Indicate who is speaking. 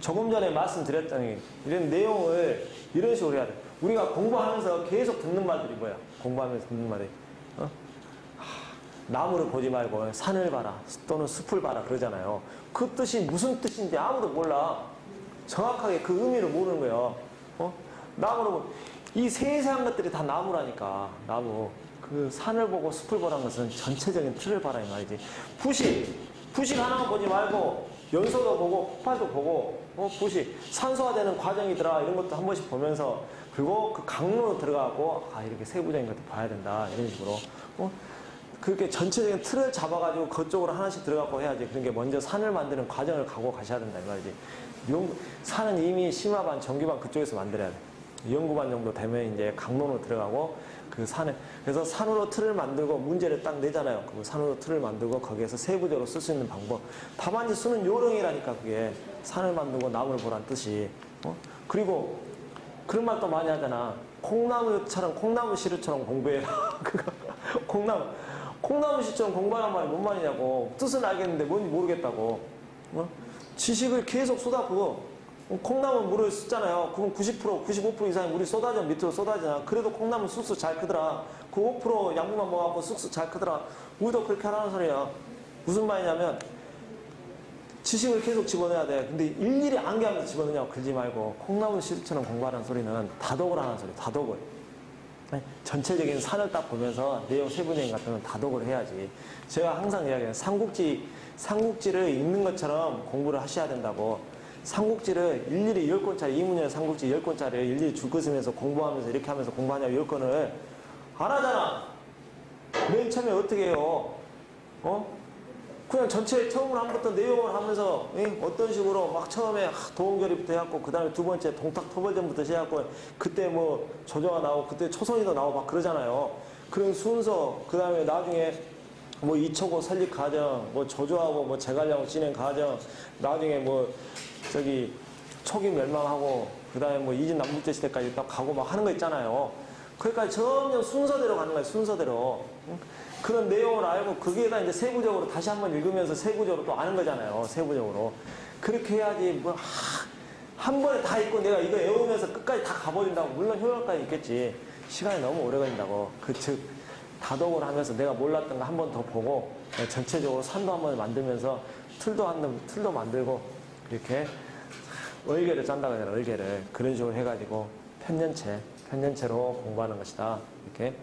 Speaker 1: 조금 전에 말씀드렸더니 이런 내용을 이런 식으로 해야 돼. 우리가 공부하면서 계속 듣는 말들이 뭐야? 공부하면서 듣는 말이 어? 하, 나무를 보지 말고 산을 봐라 또는 숲을 봐라 그러잖아요. 그 뜻이 무슨 뜻인지 아무도 몰라. 정확하게 그 의미를 모르는 거예요. 어? 나무로 이 세세한 것들이 다 나무라니까 나무. 그 산을 보고 숲을 보라는 것은 전체적인 틀을 봐라 이 말이지. 부식, 부식 하나만 보지 말고 연소도 보고 폭발도 보고 어, 부식 산소화되는 과정이더라 이런 것도 한 번씩 보면서 그리고 그 강로로 들어가고 아 이렇게 세부적인 것도 봐야 된다 이런 식으로 어? 그렇게 전체적인 틀을 잡아가지고 그쪽으로 하나씩 들어가고 해야지. 그런 게 먼저 산을 만드는 과정을 가고 가셔야 된다 이 말이지. 연, 산은 이미 심화반, 정규반 그쪽에서 만들어야 돼. 연구반 정도 되면 이제 강론으로 들어가고 그 산에 그래서 산으로 틀을 만들고 문제를 딱 내잖아요. 그 산으로 틀을 만들고 거기에서 세부적으로 쓸 수 있는 방법. 다만 이제 쓰는 요령이라니까 그게 산을 만들고 나무를 보란 뜻이. 어? 그리고 그런 말도 많이 하잖아. 콩나물처럼 콩나물 시루처럼 공부해라. 그거 콩나물 콩나물 시처럼 공부하란 말이 뭔 말이냐고. 뜻은 알겠는데 뭔지 모르겠다고. 어? 지식을 계속 쏟아부어. 콩나물 물을 쓰잖아요. 그럼 90% 95% 이상의 물이 쏟아져 밑으로 쏟아지잖아. 그래도 콩나물 쑥쑥 잘 크더라. 그5% 양분만 먹어갖고 쑥쑥 잘 크더라. 우리도 그렇게 하라는 소리야. 무슨 말이냐면 지식을 계속 집어넣어야 돼. 근데 일일이 안개하면서 집어넣냐고 그러지 말고 콩나물 시루처럼 공부하라는 소리는 다독을 하는 소리, 다독을. 네? 전체적인 산을 딱 보면서 내용 세부적인 같은 건 다독을 해야지. 제가 항상 이야기해요. 삼국지, 삼국지를 읽는 것처럼 공부를 하셔야 된다고. 삼국지를 일일이 열권짜리 이문열 삼국지 열권짜리 일일이 줄 것으면서 공부하면서 이렇게 하면서 공부하냐고 열권을안 하잖아. 맨 처음에 어떻게 해요? 어? 그냥 전체 처음으로 한부터 내용을 하면서 예? 어떤 식으로 막 처음에 하, 도원결의부터 해갖고 그 다음에 두 번째 동탁 토벌전부터 시작하고 그때 뭐 조조가 나오고 그때 초선이도 나오고 막 그러잖아요. 그런 순서 그 다음에 나중에 뭐 이초고 설립 과정 뭐 조조하고 뭐 제갈량후 진행 과정 나중에 뭐 저기 초기 멸망하고 그 다음에 뭐 이진 남북제 시대까지 딱 가고 막 하는 거 있잖아요. 그러니까 점점 순서대로 가는 거예요. 순서대로. 응? 그런 내용을 알고 거기에다 이제 세부적으로 다시 한번 읽으면서 세부적으로 또 아는 거잖아요. 세부적으로. 그렇게 해야지 뭐 한 번에 다 읽고 내가 이거 외우면서 끝까지 다 가버린다고 물론 효과까지 있겠지. 시간이 너무 오래 걸린다고. 그 즉 다독을 하면서 내가 몰랐던 거 한 번 더 보고 전체적으로 산도 한 번 만들면서 틀도 한 번, 틀도 만들고 이렇게 얼개를 짠다고 해야 되나 얼개를 그런 식으로 해가지고 편년체 편년체로 공부하는 것이다. 이렇게